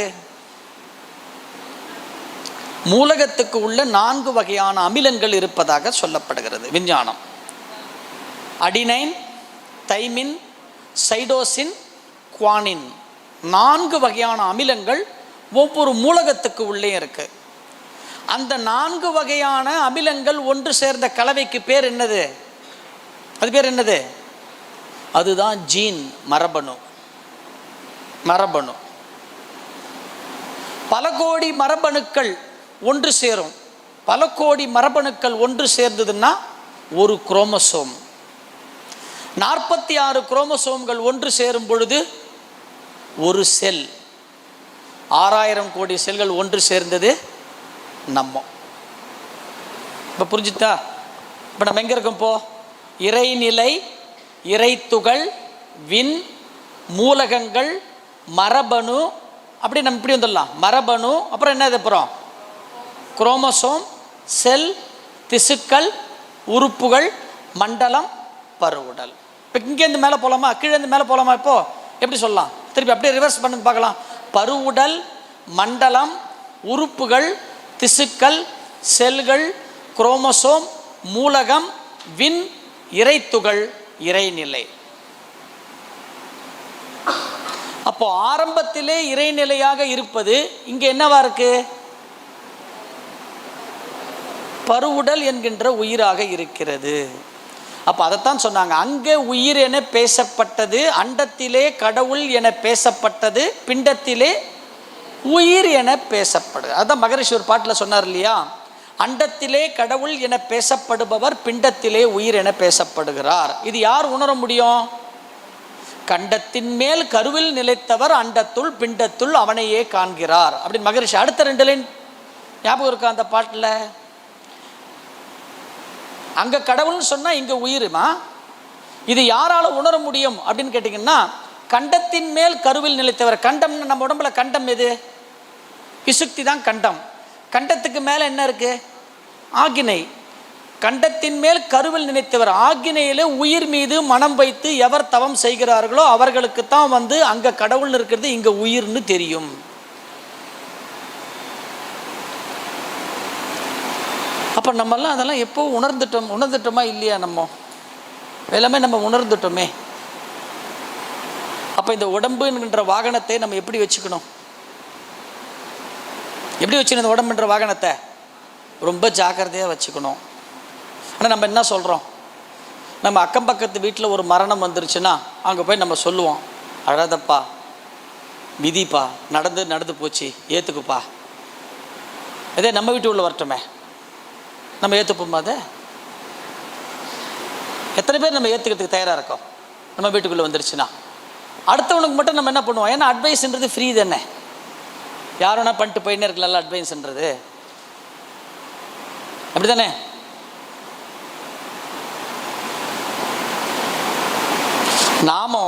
இருக்கு. மூலகத்துக்கு உள்ள நான்கு வகையான அமிலங்கள் இருப்பதாக சொல்லப்படுகிறது. விஞ்ஞானம். Adenine thymine cytosine guanine. நான்கு வகையான அமிலங்கள் ஒவ்வொரு மூலகத்துக்கு உள்ளே இருக்கு. அந்த நான்கு வகையான அமிலங்கள் ஒன்று சேர்ந்த கலவைக்கு பேர் என்னது? அது பேர் என்னது? அதுதான் ஜீன் மரபணு. மரபணு. பல கோடி மரபணுக்கள் ஒன்று சேரும். பல கோடி மரபணுக்கள் ஒன்று சேர்ந்ததுன்னா ஒரு குரோமசோம். நாற்பத்தி ஆறு குரோமசோம்கள் ஒன்று சேரும் பொழுது ஒரு செல். ஆறாயிரம் கோடி செல்கள் ஒன்று சேர்ந்தது நம்ம. இப்போ புரிஞ்சுதா? இப்போ நம்ம எங்கே இருக்கோம் இப்போ? இறைநிலை இறைத்துகள் விண் மூலகங்கள் மரபணு அப்படி நம்ம இப்படி வந்துடலாம். மரபணு அப்புறம் என்னது அப்புறம்? குரோமோசோம் செல் திசுக்கள் உறுப்புகள் மண்டலம் பருவுடல். இப்போ இங்கேருந்து மேலே போகலாமா கீழேருந்து மேலே போகலாமா இப்போ? எப்படி சொல்லலாம்? திருப்பி அப்படியே ரிவர்ஸ் பண்ணி பார்க்கலாம். பருவுடல் மண்டலம் உறுப்புகள் திசுக்கள் செல்கள் குரோமோசோம் மூலகம் விண் இறைத்துகள் இறைநிலை. அப்போ ஆரம்பத்திலே இறைநிலையாக இருப்பது இங்கே என்னவா இருக்கு? பருவுடல் என்கின்ற உயிராக இருக்கிறது. அப்போ அதைத்தான் சொன்னாங்க. அங்கே உயிர் என பேசப்பட்டது அண்டத்திலே கடவுள் என பேசப்பட்டது பிண்டத்திலே உயிர் என பேசப்படுது அதான் மகரிஷி ஒரு பாட்டில் சொன்னார் இல்லையா? அண்டத்திலே கடவுள் என பேசப்படுபவர் பிண்டத்திலே உயிர் என பேசப்படுகிறார். இது யார் உணர முடியும்? கண்டத்தின் மேல் கருவில் நிலைத்தவர் அண்டத்துள் பிண்டத்துள் அவனையே காண்கிறார். அப்படின்னு மகரிஷி அடுத்த ரெண்டு லைன் ஞாபகம் இருக்கா அந்த பாட்டில்? அங்கே கடவுள்னு சொன்னால் இங்கே உயிருமா? இது யாரால உணர முடியும் அப்படின்னு கேட்டிங்கன்னா கண்டத்தின் மேல் கருவில் நிலைத்தவர் கண்டம்னு நம்ம உடம்புல கண்டம் எது? விசுக்தி தான் கண்டம். கண்டத்துக்கு மேலே என்ன இருக்குது ஆகினை கண்டத்தின் மேல் கருவில் நினைத்தவர். ஆகினையில உயிர் மீது மனம் வைத்து எவர் தவம் செய்கிறார்களோ அவர்களுக்கு தான் வந்து அங்கே கடவுள்னு இருக்கிறது இங்கே உயிர்னு தெரியும். அப்போ நம்மெல்லாம் அதெல்லாம் எப்போ உணர்ந்துட்டோம் உணர்ந்துட்டோமா இல்லையா நம்ம? எல்லாமே நம்ம உணர்ந்துட்டோமே. அப்போ இந்த உடம்புன்ற வாகனத்தை நம்ம எப்படி வச்சுக்கணும்? எப்படி வச்சுக்கணும் இந்த உடம்புன்ற வாகனத்தை? ரொம்ப ஜாக்கிரதையாக வச்சுக்கணும். ஆனால் நம்ம என்ன சொல்கிறோம் நம்ம அக்கம் பக்கத்து வீட்டில் ஒரு மரணம் வந்துருச்சுன்னா அங்கே போய் நம்ம சொல்லுவோம் அழாதப்பா விதிப்பா நடந்து நடந்து போச்சு ஏற்றுக்குப்பா இதே நம்ம வீட்டு உள்ள வரட்டுமே. நம்ம ஏற்றுப்போமா அதை? எத்தனை பேர் நம்ம ஏற்றுக்கிறதுக்கு தயாராக இருக்கோம்? நம்ம வீட்டுக்குள்ளே வந்துருச்சுன்னா. அடுத்தவனுக்கு மட்டும் நம்ம என்ன பண்ணுவோம்? ஏன்னா அட்வைஸ்ன்றது ஃப்ரீ தானே. யார் வேணால் பண்ணிட்டு போயின்னே இருக்கலாம்ல அட்வைஸ்ன்றது அப்படி தானே நாம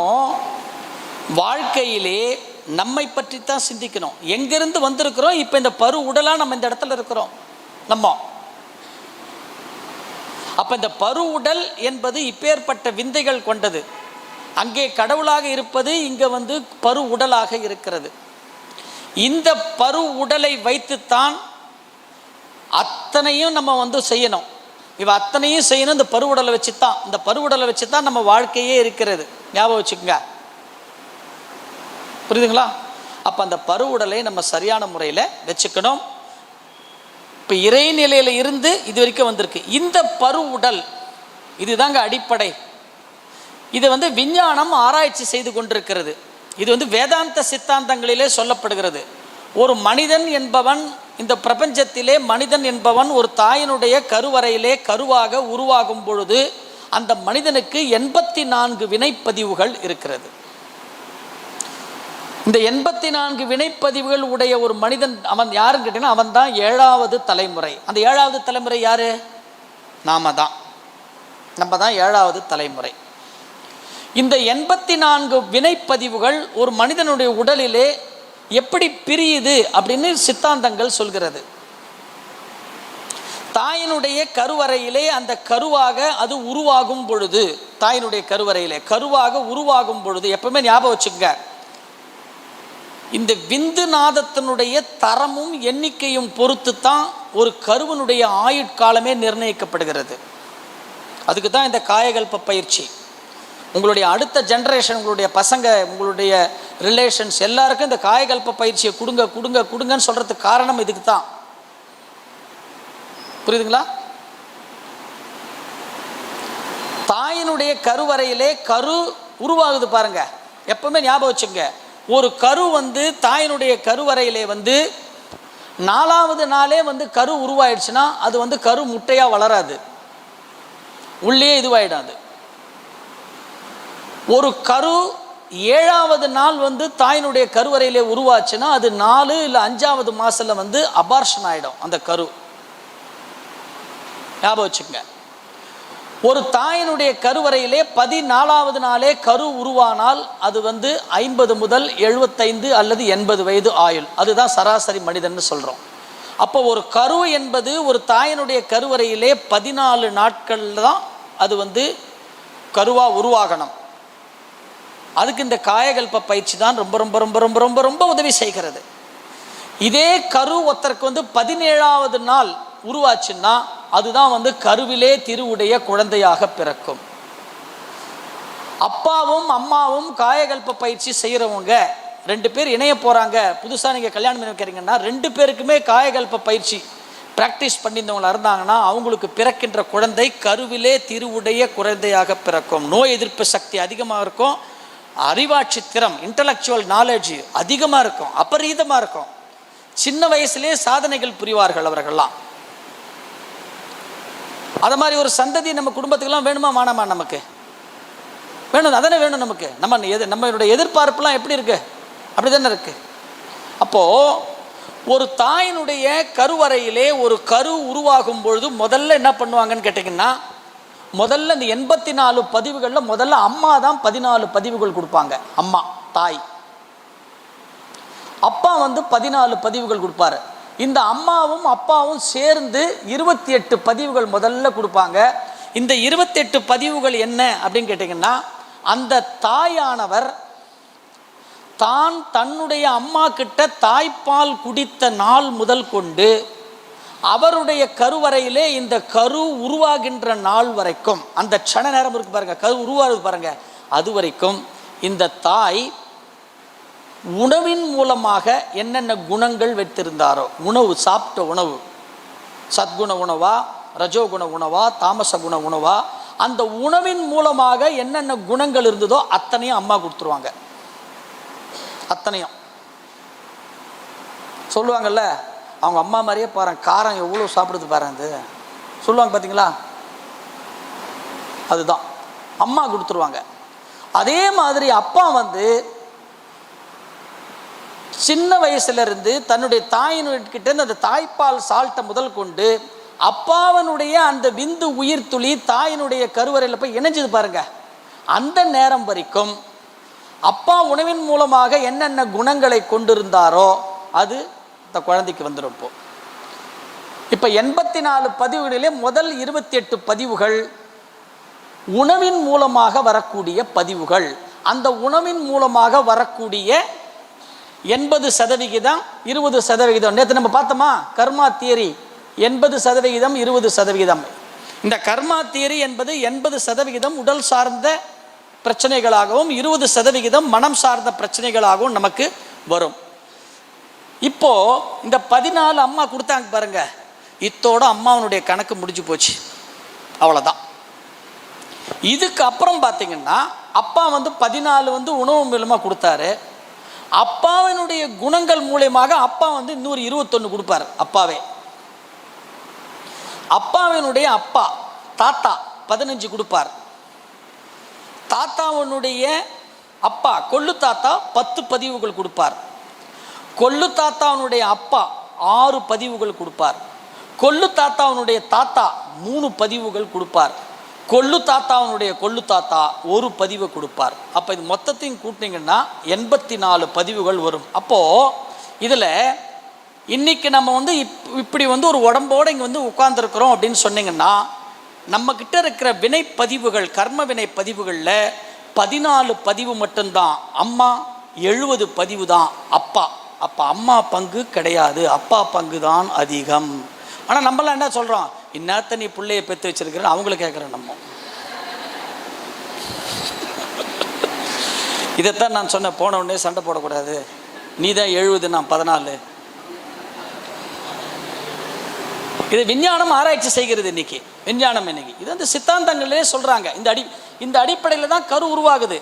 வாழ்க்கையிலே நம்மை பற்றி தான் சிந்திக்கணும். எங்கேருந்து வந்திருக்கிறோம்? இப்போ இந்த பரு உடலாக நம்ம இந்த இடத்துல இருக்கிறோம். நம்ம. அப்போ இந்த பரு உடல் என்பது இப்பேற்பட்ட விந்தைகள் கொண்டது. அங்கே கடவுளாக இருப்பது இங்கே வந்து பரு உடலாக இருக்கிறது. இந்த பரு உடலை வைத்துத்தான் அத்தனையும் நம்ம வந்து செய்யணும். இவ அத்தனையும் செய்யணும். இந்த பருவுடலை வச்சு தான் இந்த பருவுடலை வச்சு தான் நம்ம வாழ்க்கையே இருக்கிறது. ஞாபகம் வச்சுக்கோங்க. புரியுதுங்களா? அப்போ அந்த பருவுடலை நம்ம சரியான முறையில் வச்சுக்கணும். இப்போ இறைநிலையில் இருந்து இது வரைக்கும் வந்திருக்கு. இந்த பருவுடல் இதுதாங்க அடிப்படை. இது வந்து விஞ்ஞானம் ஆராய்ச்சி செய்து கொண்டிருக்கிறது. இது வந்து வேதாந்த சித்தாந்தங்களிலே சொல்லப்படுகிறது. ஒரு மனிதன் என்பவன் இந்த பிரபஞ்சத்திலே மனிதன் என்பவன் ஒரு தாயினுடைய கருவறையிலே கருவாக உருவாகும் பொழுது அந்த மனிதனுக்கு எண்பத்தி நான்கு வினைப்பதிவுகள் இருக்கிறது. இந்த எண்பத்தி நான்கு வினைப்பதிவுகள் உடைய ஒரு மனிதன் அவன் யாருன்னு கேட்டீங்கன்னா அவன் தான் ஏழாவது தலைமுறை. அந்த ஏழாவது தலைமுறை யாரு? நாம தான். நம்ம தான் ஏழாவது தலைமுறை. இந்த எண்பத்தி நான்கு வினைப்பதிவுகள் ஒரு மனிதனுடைய உடலிலே எப்படி பிரியுது அப்படின்னு சித்தாந்தங்கள் சொல்கிறது. தாயினுடைய கருவறையிலே அந்த கருவாக அது உருவாகும் பொழுது தாயினுடைய கருவறையிலே கருவாக உருவாகும் பொழுது எப்பவுமே ஞாபகம் வச்சுக்கங்க. இந்த விந்து நாதத்தினுடைய தரமும் எண்ணிக்கையும் பொறுத்து தான் ஒரு கருவனுடைய ஆயுட்காலமே நிர்ணயிக்கப்படுகிறது. அதுக்கு தான் இந்த காயகல்ப பயிற்சி. உங்களுடைய அடுத்த ஜென்ரேஷன் உங்களுடைய பசங்க உங்களுடைய ரிலேஷன்ஸ் எல்லாருக்கும் இந்த காயகல்ப பயிற்சியை கொடுங்க கொடுங்க கொடுங்கன்னு சொல்கிறதுக்கு காரணம் இதுக்கு தான். புரியுதுங்களா? தாயினுடைய கருவறையிலே கரு உருவாகுது பாருங்க. எப்பவுமே ஞாபகம் வச்சுங்க ஒரு கரு வந்து தாயினுடைய கருவறையிலே வந்து நாலாவது நாளே வந்து கரு உருவாயிடுச்சுன்னா அது வந்து கரு முட்டையாக வளராது. உள்ளே இதுவாயிடாது ஒரு கரு ஏழாவது நாள் வந்து தாயினுடைய கருவறையிலே உருவாச்சுன்னா அது நாலு இல்லை அஞ்சாவது மாசத்துல வந்து அபார்ஷன் ஆயிடும் அந்த கரு. ஞாபகம் வச்சுக்கங்க. ஒரு தாயினுடைய கருவறையிலே பதினாலாவது நாளே கரு உருவானால் அது வந்து ஐம்பது முதல் எழுபத்தைந்து அல்லது எண்பது வயது ஆயுள். அதுதான் சராசரி மனிதன்னு சொல்கிறோம் அப்போ ஒரு கரு என்பது ஒரு தாயினுடைய கருவறையிலே பதினாலு நாட்கள் தான் அது வந்து கருவாக உருவாகணும். அதுக்கு இந்த காயகல்ப பயிற்சி தான் ரொம்ப ரொம்ப ரொம்ப ரொம்ப ரொம்ப ரொம்ப உதவி செய்கிறது. இதே கரு ஒருத்தருக்கு வந்து பதினேழாவது நாள் உருவாச்சுன்னா அதுதான் வந்து கருவிலே திருவுடைய குழந்தையாக பிறக்கும். அப்பாவும் அம்மாவும் காயகல்ப பயிற்சி செய்கிறவங்க ரெண்டு பேர் இணைய போகிறாங்க புதுசாக நீங்கள் கல்யாணம் பண்ணி வைக்கிறீங்கன்னா ரெண்டு பேருக்குமே காயகல்ப பயிற்சி ப்ராக்டிஸ் பண்ணியிருந்தவங்களா இருந்தாங்கன்னா அவங்களுக்கு பிறக்கின்ற குழந்தை கருவிலே திருவுடைய குழந்தையாக பிறக்கும். நோய் எதிர்ப்பு சக்தி அதிகமாக இருக்கும். அறிவாட்சி திறம் இன்டலெக்சுவல் நாலேஜ் அதிகமாக இருக்கும் அபரீதமாக இருக்கும். சின்ன வயசுலேயே சாதனைகள் புரிவார்கள் அவர்கள்லாம். அது மாதிரி ஒரு சந்ததி நம்ம குடும்பத்துக்கெல்லாம் வேணுமா வேணாமா நமக்கு? வேணும் அதானே வேணும் நமக்கு? நம்ம எது நம்மளுடைய எதிர்பார்ப்புலாம் எப்படி இருக்கு? அப்படி தானே இருக்கு. அப்போது ஒரு தாயினுடைய கருவறையிலே ஒரு கரு உருவாகும் பொழுது முதல்ல என்ன பண்ணுவாங்கன்னு கேட்டிங்கன்னா முதல்ல இந்த எண்பத்தி நாலு பதிவுகளில் முதல்ல அம்மா தான் பதினாலு பதிவுகள் கொடுப்பாங்க. அம்மா தாய். அப்பா வந்து பதினாலு பதிவுகள் கொடுப்பாரு. இந்த அம்மாவும் அப்பாவும் சேர்ந்து இருபத்தி எட்டு பதிவுகள் முதல்ல கொடுப்பாங்க. இந்த இருபத்தெட்டு பதிவுகள் என்ன அப்படின்னு கேட்டிங்கன்னா அந்த தாயானவர் தான் தன்னுடைய அம்மா கிட்ட தாய்ப்பால் குடித்த நாள் முதல் கொண்டு அவருடைய கருவறையிலே இந்த கரு உருவாகின்ற நாள் வரைக்கும் அந்த க்ஷண நேரம் இருக்கு பாருங்க கரு உருவாகுது பாருங்க அது வரைக்கும் இந்த தாய் உணவின் மூலமாக என்னென்ன குணங்கள் வைத்திருந்தாரோ உணவு சாப்பிட்ட உணவு சத்குண உணவா ரஜோகுண உணவா தாமச குண உணவா அந்த உணவின் மூலமாக என்னென்ன குணங்கள் இருந்ததோ அத்தனையும் அம்மா கொடுத்துருவாங்க. அத்தனையும். சொல்லுவாங்கல்ல அவங்க அம்மா மாதிரியே பாரு காரம் எவ்வளோ சாப்பிடுது பாரு அது. சொல்லுவாங்க பார்த்தீங்களா அதுதான். அம்மா கொடுத்துருவாங்க. அதே மாதிரி அப்பா வந்து சின்ன வயசுலேருந்து தன்னுடைய தாயின்கிட்டேருந்து அந்த தாய்ப்பால் சால்ட்டை முதல் கொண்டு அப்பாவனுடைய அந்த விந்து உயிர் துளி தாயினுடைய கருவறையில் போய் இணைஞ்சது பாருங்க. அந்த நேரம் வரைக்கும் அப்பா உணவின் மூலமாக என்னென்ன குணங்களை கொண்டிருந்தாரோ அது இந்த குழந்தைக்கு வந்துருப்போம் இப்போ. இப்போ எண்பத்தி நாலு பதிவுகளிலே முதல் இருபத்தி எட்டு பதிவுகள் உணவின் மூலமாக வரக்கூடிய பதிவுகள். அந்த உணவின் மூலமாக வரக்கூடிய எண்பது சதவிகிதம் இருபது சதவிகிதம். நேற்று நம்ம பார்த்தோமா? Karma theory. எண்பது சதவிகிதம் இருபது சதவிகிதம். இந்த கர்மா தியரி என்பது எண்பது சதவிகிதம் உடல் சார்ந்த பிரச்சனைகளாகவும் இருபது சதவிகிதம் மனம் சார்ந்த பிரச்சனைகளாகவும் நமக்கு வரும். இப்போ இந்த பதினாலு அம்மா கொடுத்தாங்க பாருங்க. இத்தோட அம்மாவனுடைய கணக்கு முடிஞ்சு போச்சு. அவ்வளோதான் இதுக்கு அப்புறம் பார்த்தீங்கன்னா அப்பா வந்து பதினாலு வந்து உணவு மூலமாக கொடுத்தாரு. அப்பாவினுடைய குணங்கள் மூலயமாக அப்பா வந்து இன்னொரு இருபத்தொன்று கொடுப்பார் அப்பாவே. அப்பாவினுடைய அப்பா தாத்தா பதினஞ்சு கொடுப்பார். தாத்தாவனுடைய அப்பா கொள்ளு தாத்தா பத்து பதிவுகள் கொடுப்பார். கொள்ளு தாத்தாவனுடைய அப்பா ஆறு பதிவுகள் கொடுப்பார். கொள்ளு தாத்தாவனுடைய தாத்தா மூணு பதிவுகள் கொடுப்பார். கொள்ளு தாத்தாவுடைய கொள்ளு தாத்தா ஒரு பதிவை கொடுப்பார். அப்போ இது மொத்தத்தையும் கூட்டினீங்கன்னா எண்பத்தி நாலு பதிவுகள் வரும். அப்போது இதில் இன்றைக்கி நம்ம வந்து இப் இப்படி வந்து ஒரு உடம்போடு இங்கே வந்து உட்கார்ந்துருக்குறோம் அப்படின்னு சொன்னிங்கன்னா நம்மக்கிட்ட இருக்கிற வினைப்பதிவுகள் கர்ம வினை பதிவுகளில் பதினாலு பதிவு மட்டும்தான். அம்மா எழுபது பதிவு தான். அப்பா. அப்போ அம்மா பங்கு கிடையாது. அப்பா பங்கு தான் அதிகம். ஆனால் நம்மளாம் என்ன சொல்கிறோம் இன்னாத்த நீ பிள்ளைய பெற்று வச்சிருக்கிறேன்னு அவங்கள கேட்குறோம் நம்ம. இதைத்தான் நான் சொன்னேன் போன உடனே சண்டை போடக்கூடாது. நீ தான் எழுபது நான் பதினாலு. இது விஞ்ஞானம் ஆராய்ச்சி செய்கிறது இன்னைக்கு. விஞ்ஞானம் இன்னைக்கு. இது வந்து சித்தாந்தங்களே சொல்றாங்க. இந்த அடி இந்த அடிப்படையில் தான் கரு உருவாகுது.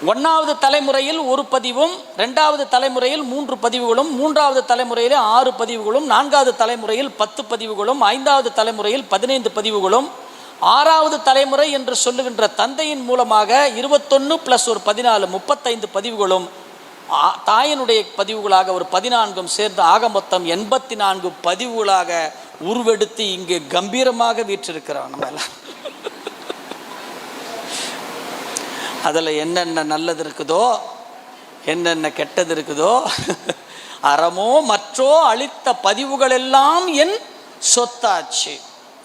ஒன்றாவது தலைமுறையில் ஒரு பதிவும் ரெண்டாவது தலைமுறையில் மூன்று பதிவுகளும் மூன்றாவது தலைமுறையில் ஆறு பதிவுகளும் நான்காவது தலைமுறையில் பத்து பதிவுகளும் ஐந்தாவது தலைமுறையில் பதினைந்து பதிவுகளும் ஆறாவது தலைமுறை என்று சொல்லுகின்ற தந்தையின் மூலமாக இருபத்தொன்று ப்ளஸ் ஒரு பதினாலு முப்பத்தைந்து பதிவுகளும் தாயினுடைய பதிவுகளாக ஒரு பதினான்கும் சேர்ந்து ஆக மொத்தம் எண்பத்தி நான்கு பதிவுகளாக உருவெடுத்து இங்கே கம்பீரமாக வீற்றிருக்கிறான் நம்ம எல்லாம். அதில் என்னென்ன நல்லது இருக்குதோ என்னென்ன கெட்டது இருக்குதோ அறமோ மற்றோ அளித்த பதிவுகள் எல்லாம் என் சொத்தாச்சு.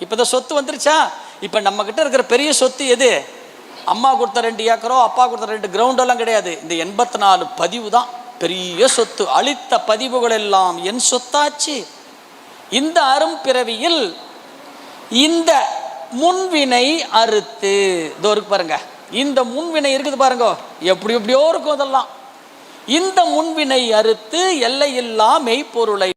இப்போ தான் சொத்து வந்துருச்சா? இப்போ நம்மக்கிட்ட இருக்கிற பெரிய சொத்து எது? அம்மா கொடுத்த ரெண்டு ஏக்கரோ அப்பா கொடுத்த ரெண்டு கிரவுண்டெல்லாம் கிடையாது. இந்த எண்பத்தி நாலு பதிவு தான். பெரிய சொத்து. அளித்த பதிவுகள் எல்லாம் என் சொத்தாச்சு. இந்த அரும்பிறவியில் இந்த முன்வினை அறுத்து இதோ இருக்கு இந்த முன்வினை இருக்குது பாருங்க. எப்படி எப்படியோ இருக்கும் அதெல்லாம் இந்த முன்வினை அறுத்து எல்லையில்லா மெய்ப்பொருளை